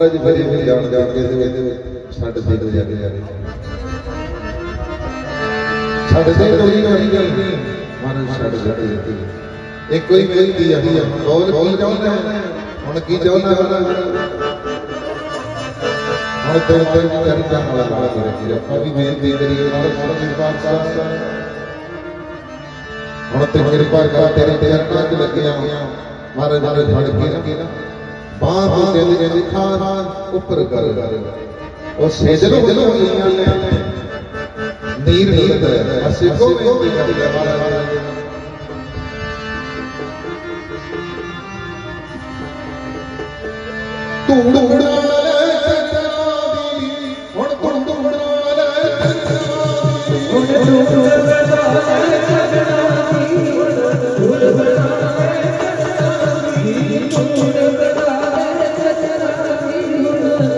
ਅੱਜ ਬੜੀ ਬੜੀ ਜਾਣ ਜਾਣ ਕੇ ਦੇ ਸਾਡੇ ਤੇ ਜਾ ਕੇ ਜਾ ਸਾਡੇ ਤੇ ਕੋਈ ਨਹੀਂ ਗੱਲ ਮਨ ਸਾਡੇ ਸਾਡੇ ਦਿੱਤੀ ਇਹ ਕੋਈ ਬੇਨਤੀ ਆ, ਬੋਲ ਕੀ ਚਾਹੁੰਦਾ ਹੁਣ ਕੀ ਚਾਹੁੰਦਾ? ਹੁਣ ਤੇ ਤੇ ਕਰੀ ਜਾਣ ਵਾਲਾ ਬਾਤ ਰੱਖੀ ਆਪਾਂ ਵੀ ਬੇਨਤੀ ਕਰੀਏ ਨਾਲ ਸਾਡੇ ਪਾਤਸ਼ਾਹ ਹੁਣ ਤੇ ਕਿਰਪਾ ਕਰ ਤੇਰੇ ਚਰਨਾਂ 'ਚ ਲੱਗਿਆ ਮਹਾਰਾਜ ਨੇ ਫੜ ਕੇ ਨਾ। ਬਾਹ ਕਹਿੰਦੇ ਖਾਨ ਉੱਪਰ ਕਰ। ਉਹ ਸੇਜਲੋਂ ਜਦੋਂ ਹੋਈਆਂ ਨੇ ਨੀਰ ਨੀਰ ਅਸੀਂ ਕੋ ਬੇਨਤੀ ਕਰਦੇ ਮਹਾਰਾਜ ਜੀ ਧੂੜ ਉਡਾ ਲੈ ਚੰਦਰਾ ਦੀ। ਹੁਣ ਧੂੜ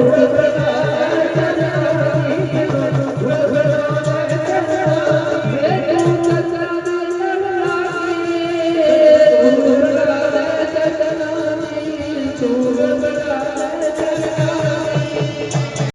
Amém.